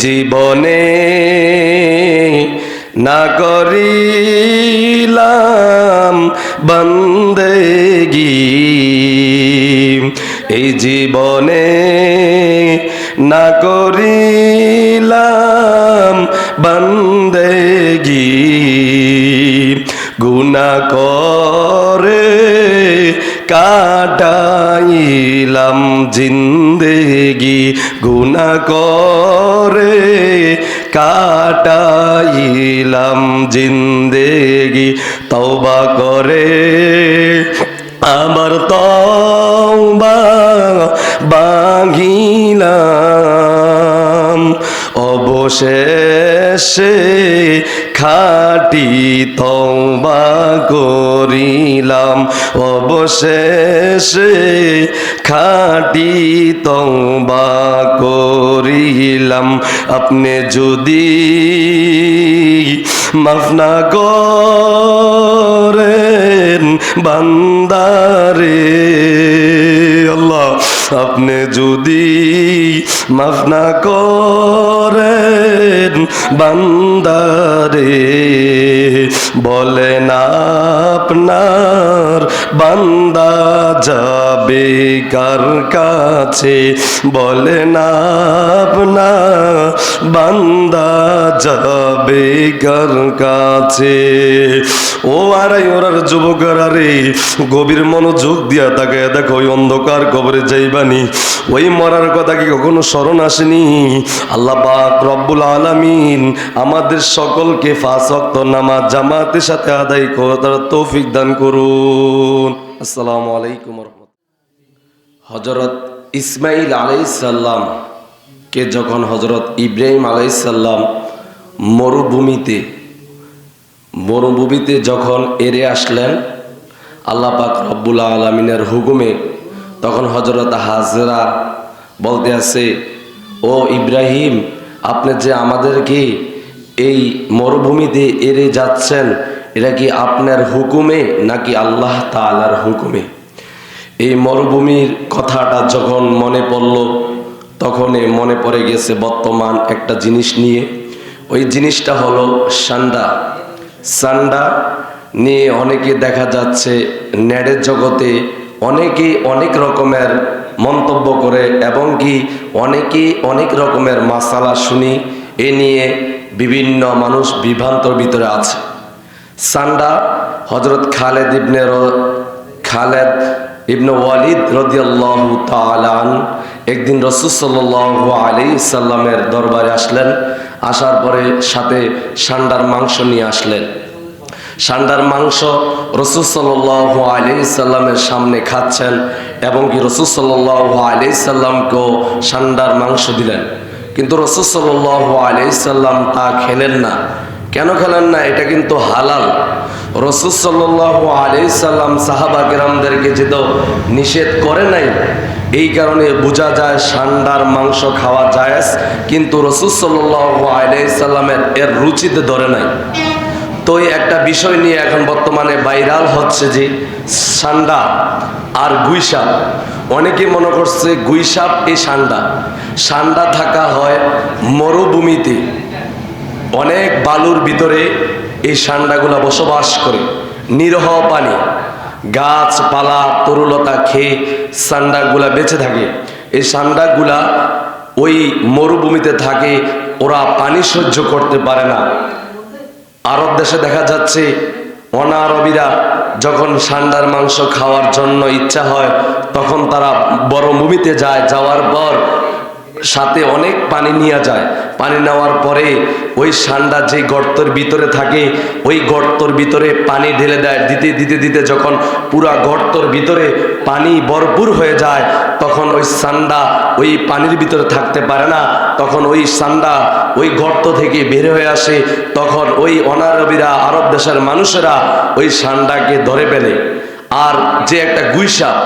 জীবনে না করিলাম বন্দেগি এই জীবনে না করিলাম বন্দেগি গুনা করে কাটাইলাম জিন্দেগি গুনা করে কাটাইলাম জিন্দেগি তওবা করে। আমার তওবা বাঙিলাম অবশেষে খাটি তওবা করিলাম। অবশেষে খাটি তওবা করিলাম। আপনি যদি মাফ না করেন বান্দারে, আল্লাহ, আপনি যদি মাফ না করেন বান্দারে, বলেন আপনার বান্দা যাবে কার কাছে? বলেন আপনার বান্দা যাবে কার কাছে? ও আরাই ওরার যুবকের আরে গভীর মনোযোগ দিয়া তাকে দেখো, ওই অন্ধকার কবরে যাইবানি। ওই মরার কথা কি কখনো স্মরণ আসেনি। আল্লাহ পাক রব্বুল আলামিন আমাদের সকলকে ফাঁস ওয়াক্ত নামাজ জামাতের সাথে আদায় করার তৌফিক দান করুন। আসসালামু আলাইকুম হজরত ইসমাইল আলাইসাল্লাম কে যখন হজরত ইব্রাহিম আলাইসাল্লাম মরুভূমিতে মরুভূমিতে যখন এরে আসলেন, আল্লাহ পাক রব্বুল আলমিনের হুকুমে তখন হজরত হাজরা বলতে আছে, ও ইব্রাহিম, আপনি যে আমাদেরকে এই মরুভূমিতে এরে যাচ্ছেন, এটা কি আপনার হুকুমে নাকি আল্লাহ তালার হুকুমে? এই মরুভূমির কথাটা যখন মনে পড়ল, তখনই মনে পড়ে গেছে বর্তমান একটা জিনিস নিয়ে। ওই জিনিসটা হলো সান্ডা। সান্ডা নিয়ে অনেকে দেখা যাচ্ছে ন্যাডের জগতে অনেকে অনেক রকমের মন্তব্য করে এবং কি অনেকেই অনেক রকমের মাসালা শুনি, এ নিয়ে বিভিন্ন মানুষ বিভ্রান্তর ভিতরে আছে। সান্ডা হজরত খালেদ ইবনে খালেদ ইবনে ওয়ালিদ রদিয়াল্লাহু তালান একদিন রসুল সাল্লাল্লাহু আলাইহি সাল্লামের দরবারে আসলেন, আসার পরে সাথে সান্ডার মাংস নিয়ে আসলেন। সান্ডার মাংস রসুল সাল্লাল্লাহু আলাইহি সাল্লামের সামনে খাচ্ছেন এবং কি রসুল সাল্লাল্লাহু আলাইহি সাল্লামকেও সান্ডার মাংস দিলেন। কিন্তু রসুল সাল্লাল্লাহু আলাইহি সাল্লাম তা খেলেন না। কেন খেলেন না? এটা কিন্তু হালাল। রসুল সাল্লাল্লাহু আলাইহি সাল্লাম সাহাবা কেরামদেরকে যে তো নিষেধ করে নাই, এই কারণে বোঝা যায় সান্ডার মাংস খাওয়া জায়েজ, কিন্তু রসুল সাল্লাল্লাহু আলাইহি সাল্লামের এর রুচিতে ধরে নাই। তো একটা বিষয় নিয়ে এখন বর্তমানে ভাইরাল হচ্ছে যে সান্ডা আর গুইসাপ অনেকে মনে করছে গুইসাপ এই সান্ডা। সান্ডা থাকা হয় মরুভূমিতে। অনেক বালুর ভিতরে এই সান্ডাগুলা বসবাস করে। নিরহ পানি। গাছপালা, তরুলতা খেয়ে সান্ডাগুলা বেঁচে থাকে। এই সান্ডাগুলা ওই মরুভূমিতে থাকে, ওরা পানি সহ্য করতে পারে না। আরব দেশে দেখা যাচ্ছে অনারবিরা যখন সান্ডার মাংস খাওয়ার জন্য ইচ্ছা হয়, তখন তারা বড় মুভিতে যায়, যাওয়ার পর সাথে অনেক পানি নিয়ে যায়। পানি নেওয়ার পরে ওই সান্ডা যে গর্তের ভিতরে থাকে, ওই গর্তর ভিতরে পানি ঢেলে দেয়। দিতে দিতে দিতে যখন পুরা গর্তর ভিতরে পানি ভরপুর হয়ে যায়, তখন ওই সান্ডা ওই পানির ভিতরে থাকতে পারে না। তখন ওই সান্ডা ওই গর্ত থেকে বের হয়ে আসে। তখন ওই অনারবিরা, আরব দেশের মানুষেরা ওই সান্ডাকে ধরে ফেলে। আর যে একটা গুইসাপ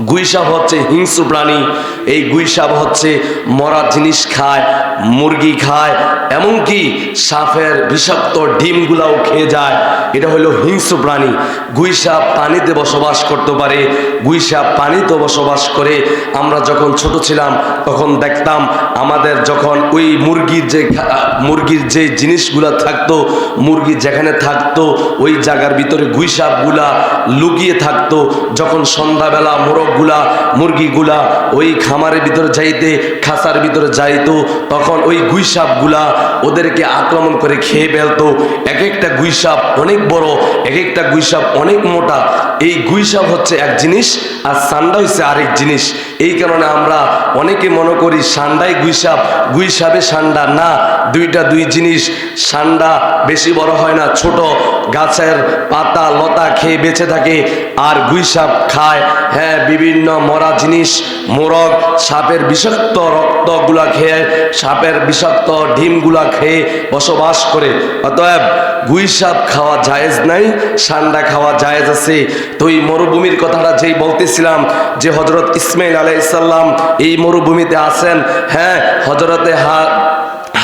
গুইসাপ হচ্ছে হিংস্র প্রাণী। এই গুইসাপ হচ্ছে মরা জিনিস খায়, মুরগি খায়, এমনকি সাপের বিষাক্ত ডিমগুলাও খেয়ে যায়। এটা হলো হিংস্র প্রাণী। গুইসাপ পানিতে বসবাস করতে পারে। গুইসাপ পানিতে বসবাস করে। আমরা যখন ছোট ছিলাম, তখন দেখতাম আমাদের যখন ওই মুরগির যে মুরগির যে জিনিসগুলা থাকতো, মুরগি যেখানে থাকতো, ওই জায়গার ভিতরে গুইসাপগুলা লুকিয়ে থাকতো। যখন সন্ধ্যাবেলা মোরগগুলা মুরগিগুলা ওই খামারের ভিতরে যাইতে, খাসার ভিতরে যাইতো, তখন ওই গুইসাপগুলা ওদেরকে আক্রমণ করে খেয়ে ফেলতো। এক একটা গুইসাপ অনেক বড় এক একটা গুইসাপ অনেক মোটা। এই গুইসাপ হচ্ছে এক জিনিস আর সান্ডা হচ্ছে আরেক জিনিস। এই কারণে আমরা অনেকে মনে করি সান্ডাই গুইসাপ, গুইসাপে সান্ডা। না, দুইটা দুই জিনিস, সান্ডা বেশি বড় হয় না, ছোট। গাছের পাতা, লতা খেয়ে বেঁচে থাকে আর গুইসাপ খায়। হ্যাঁ বিভিন্ন মরা জিনিস, মোরগ, সাপের বিষাক্ত রক্তগুলা খেয়ে, সাপের বিষাক্ত ডিমগুলা খেয়ে বসবাস করে। অতএব গুইসাপ খাওয়া জায়েজ নাই, সান্ডা খাওয়া জায়েজ আছে। তো এই মরুভূমির কথাটা যেই বলতেছিলাম যে হজরত ইসমাইল আলাইসাল্লাম এই মরুভূমিতে আসেন হ্যাঁ হজরতে হা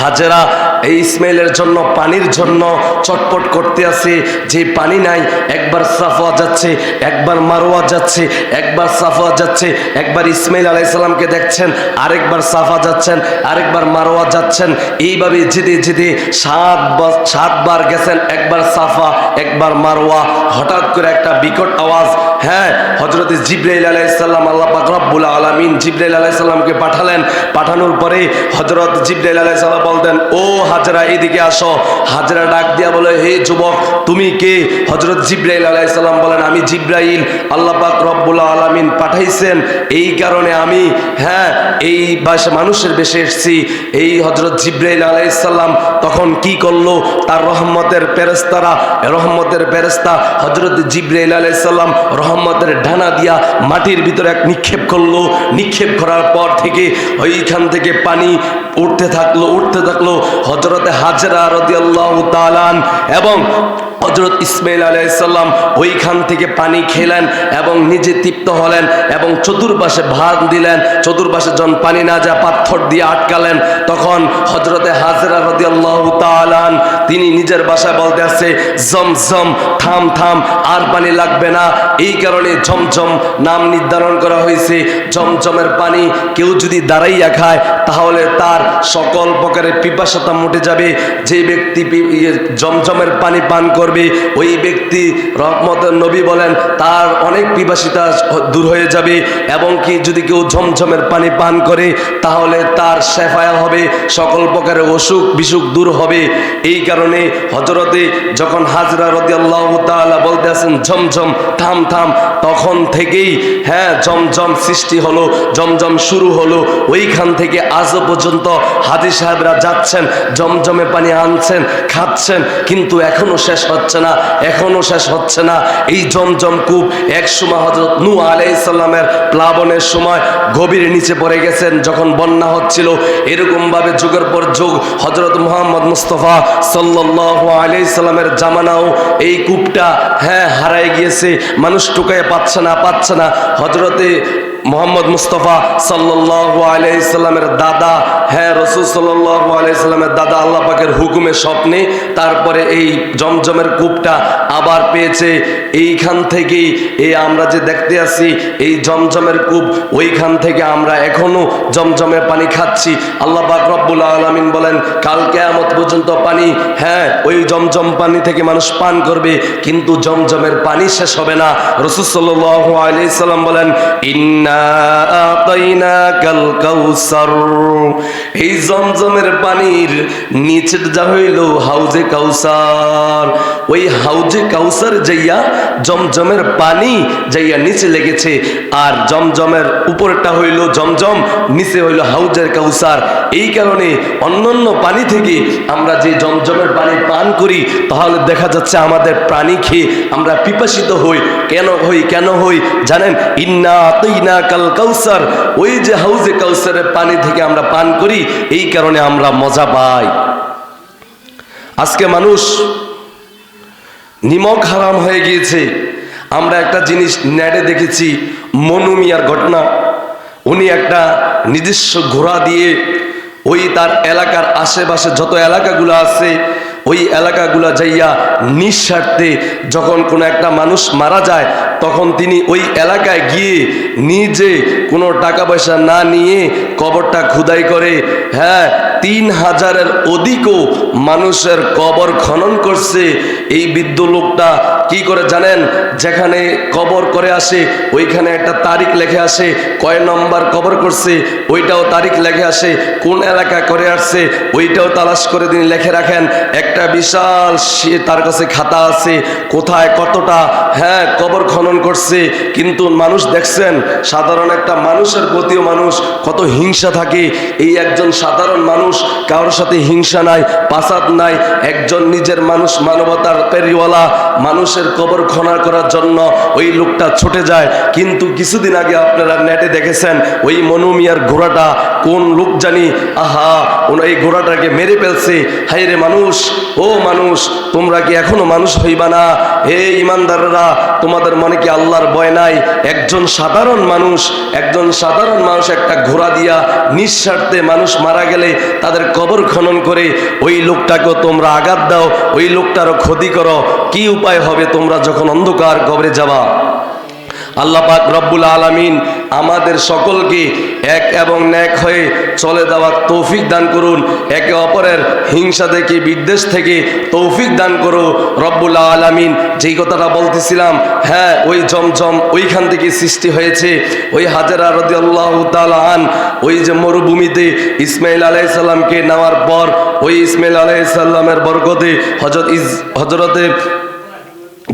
হাজেরা এই ইসমাইলের জন্য, পানির জন্য চটপট করতে আছে। যে পানি নাই, একবার সাফা যাচ্ছে, একবার মারোয়া যাচ্ছে, একবার সাফা যাচ্ছে। একবার ইসমাইল আলাইসাল্লামকে দেখছেন, আরেকবার সাফা যাচ্ছেন, আরেকবার মারোয়া যাচ্ছেন। এইভাবে যেতে যেতে সাত বার- সাতবার গেছেন, একবার সাফা একবার মারোয়া হঠাৎ করে একটা বিকট আওয়াজ হ্যাঁ হজরত জিব্রাইল আলাইসাল্লাম আল্লাহ পাক রব্বুল আলামিন জিব্রাইল আলাইসাল্লামকে পাঠালেন। পাঠানোর পরে হজরত জিব্রাইল আলাইসাল্লাম বলতেন, ও হাজরা, এদিকে আসো। হাজরা ডাক দিয়া বলে, হে যুবক, তুমি কে? হজরত জিব্রাইল আলাইসাল্লাম বলেন, আমি জিব্রাইল, আল্লাহ পাক রব্বুল আলামিন পাঠাইছেন। এই কারণে আমি হ্যাঁ এই মানুষের বেশে এসেছি। এই হজরত জিব্রাইল আলাইসাল্লাম তখন কি করল? তার রহমতের পেরেস্তারা রহমতের পেরেস্তা হজরত জিব্রাইল আলাইসাল্লাম রহমতের ডানা দিয়া মাটির ভিতরে এক নিক্ষেপ করল। নিক্ষেপ করার পর থেকে ওইখান থেকে পানি উঠতে থাকল উঠতে থাকল হজরতে হাজরা রদিয়াল্লাহ এবং হজরত ইসমাইল আলাইসাল্লাম ওইখান থেকে পানি খেলেন এবং নিজে তৃপ্ত হলেন এবং চতুর্পাশে ভাত দিলেন, চতুর্পাশে যখন পানি না যা পাথর দিয়ে আটকালেন, তখন হজরতে হাজরা রদিয়াল্লাহ তালান তিনি নিজের বাসায় বলতে আসছে জম জম, থাম থাম, আর পানি লাগবে না। এই কারণে জমজম নাম নির্ধারণ করা হয়েছে। জমজমের পানি কেউ যদি দাঁড়াইয়া খায়, তাহলে তার সকল প্রকারের পিপাসাতা মুটে যাবে। যে ব্যক্তি ইয়ে জমজমের পানি পান করবে, ওই ব্যক্তি রহমতের নবী বলেন, তার অনেক পিপাসিতা দূর হয়ে যাবে এবং কি যদি কেউ জমজমের পানি পান করে, তাহলে তার শেফায়া হবে, সকল প্রকারের অসুখ বিসুখ দূর হবে। এই কারণে হজরতে যখন হাজরা রদি আল্লাহ তালা বলতে আছেন ঝমঝম থাম থাম, তখন থেকেই হ্যাঁ জমজম সৃষ্টি হলো, জমজম শুরু হলো। ওইখান থেকে আজও পর্যন্ত হাজি সাহেবরা যাচ্ছেন, জমজমে পানি আনছেন, খাচ্ছেন, কিন্তু এখনও শেষ হচ্ছে না, এখনও শেষ হচ্ছে না। এই জমজম কূপ এক সময় হজরত নু আলাইসাল্লামের প্লাবনের সময় গভীর নিচে পড়ে গেছেন, যখন বন্যা হচ্ছিল। এরকমভাবে যুগের পর যুগ হজরত মোহাম্মদ মুস্তফা সাল্লাহ আলাইসাল্লামের জামানাও এই কূপটা হ্যাঁ হারায় গিয়েছে। মানুষ টুকায় পাচ্ছে না পাচ্ছে না। হজরতে মোহাম্মদ মুস্তফা সাল্লাহ আলাইসাল্লামের দাদা। হ্যাঁ রসুল সাল্লাহ আলাইসাল্লামের দাদা আল্লাহ পাকের হুকুমে স্বপ্নে তারপরে এই জমজমের কূপটা আবার পেয়েছে। এইখান থেকেই এই আমরা যে দেখতে আসি এই জমজমের কূপ, ওইখান থেকে আমরা এখনও জমজমের পানি খাচ্ছি। আল্লাহ পাক রব্বুল আলমিন বলেন, কাল কেয়ামত পর্যন্ত পানি হ্যাঁ ওই জমজম পানি থেকে মানুষ পান করবে, কিন্তু জমজমের পানি শেষ হবে না। রসুল সাল্লাহ আলাইসাল্লাম বলেন, ইন্না এই জমজমের পানির নিচের যা হইল হাউজে কাউসার। ওই হাউজে কাউসার যাইয়া জমজমের পানি যাইয়া নিচে লেগেছে আর জমজমের উপরটা হইল জমজম, নিচে হইল হাউজের কাউসার। এই কারণে অন্যান্য পানি থেকে আমরা যে জমজমের পানি পান করি, তাহলে দেখা যাচ্ছে আমাদের প্রাণী খেয়ে আমরা পিপাসিত হই। কেন হই কেন হই? জানেন, ইন্না আতাইনা কাল কাউসার, ওই যে হাউজে কাউসারের পানি থেকে আমরা পান করি, এই কারণে আমরা মজা পাই। আজকে মানুষ নিমক হারাম হয়ে গিয়েছে। আমরা একটা জিনিস নেটে দেখেছি, মনু মিয়ার ঘটনা। উনি একটা নিজস্ব ঘোড়া দিয়ে ওই তার এলাকার আশেপাশে যত এলাকাগুলো আছে, ওই এলাকাগুলো যাইয়া নিঃস্বার্থে যখন কোনো একটা মানুষ মারা যায় তখন তিনি ওই এলাকায় গিয়ে নিজে কোনো টাকা পয়সা না নিয়ে কবরটা খুদাই করে হ্যাঁ তিন হাজারের অধিকও মানুষের কবর খনন করছে। এই বৃদ্ধ লোকটা কি করে জানেন? যেখানে কবর করে আসে, ওইখানে একটা তারিখ লেখে আসে, কয় নম্বর কবর করছে, ওইটাও তারিখ লেখে আসে, কোন এলাকা করে আসছে, ওইটাও তালাশ করে তিনি লেখে রাখেন, একটা বিশাল সে- তার কাছে খাতা আছে, কোথায় কতটা হ্যাঁ কবর খনন করছে, কিন্তু মানুষ দেখছেন, সাধারণ একটা মানুষের প্রতিও মানুষ কত হিংসা থাকে। এই একজন সাধারণ মানুষ কারোর সাথে হিংসা নাই, পাসাদ নাই, একজন নিজের মানুষ মানবতার পেরিওয়ালা, মানুষের কবর খনন করার জন্য ওই লোকটা ছুটে যায়। কিন্তু কিছুদিন আগে আপনারা নেটে দেখেছেন, ওই মনুমিয়ার ঘোড়াটা, কোন লোক জানি, আহা ওন এই ঘোড়াটাকে মেরে ফেলছে। হাই রে মানুষ, ও মানুষ, তোমরা কি এখনও মানুষ হইবা না? হে ইমানদাররা, তোমাদের মনে কি আল্লাহর ভয় নাই? একজন সাধারণ মানুষ, একজন সাধারণ মানুষ একটা ঘোড়া দিয়া নিঃস্বার্থে মানুষ মারা গেলে তাদের কবর খনন করে, ওই লোকটাকেও তোমরা আঘাত দাও, ওই লোকটারও ক্ষতি করো। কি উপায় হবে তোমরা যখন অন্ধকার কবরে যাবা? আল্লাহ পাক রব্বুল আলামিন আমাদের সকলকে এক এবং ন্যাক হয়ে চলে যাওয়ার তৌফিক দান করুন। একে অপরের হিংসা থেকে বিদ্বেষ থেকে তৌফিক দান করো। রব্বুল আলামিন যেই কথাটা বলতেছিলাম হ্যাঁ ওই জমজম ওইখান থেকে সৃষ্টি হয়েছে। ওই হাজারা আল্লাহ আন, ওই যে মরুভূমিতে ইসমাইল আলাইসাল্লামকে নেওয়ার পর, ওই ইসমাইল আলাইসাল্লামের বরকতে হজরত ইস হজরতে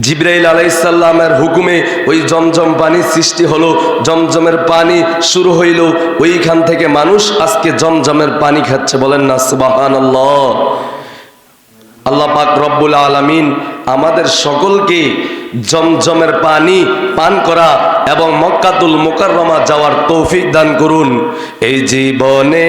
জিব্রাইল আলাইসাল্লামের হুকুমে ওই জমজম পানির সৃষ্টি হলো। জমজমের পানি শুরু হইল। ওইখান থেকে মানুষ আজকে জমজমের পানি খাচ্ছে। বলেন না সুবাহান আল্লাহ পাক রব্বুল আলামিন আমাদের সকলকে জমজমের পানি পান করা এবং মক্কাতুল মুকাররমা যাওয়ার তৌফিক দান করুন। এই জীবনে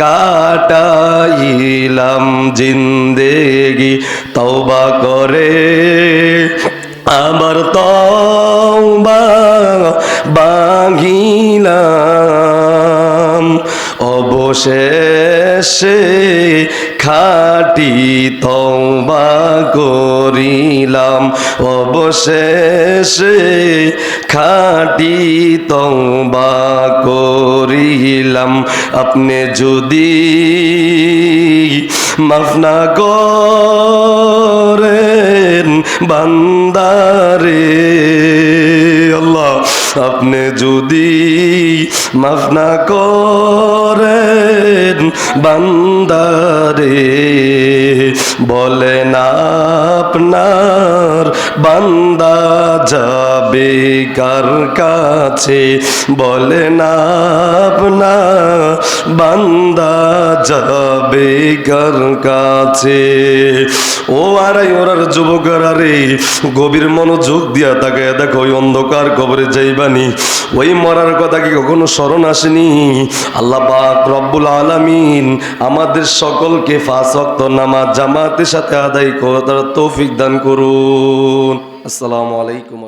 কাটাইলাম জিন্দেগি তওবা করে। আমার তওবা বাঙিলাম অবশেষে খাটি তওবা করিলাম। অবশেষে খাটি তওবা করিলাম। আপনি যদি মাফ না করেন বান্দারে আল্লাহ। আপনি যদি মাফ না করেন বান্দারে বলেন আপনার বান্দা যাবে কার কাছে? বলেন আপনার বান্দা যাবে কার কাছে। ও আরাই ওরার যুবকের আরে গভীর মনোযোগ দিয়া তাকে দেখো, ওই অন্ধকার কবরে যাইবানি। ওই মরার কথা কি কখনো স্মরণ আসেনি? আল্লাহ পাক রব্বুল আলামিন আমাদের সকলকে ফাঁস ওয়াক্ত নামাজ জামাতের সাথে আদায় করার তৌফিক দান করুন। আসসালামু আলাইকুম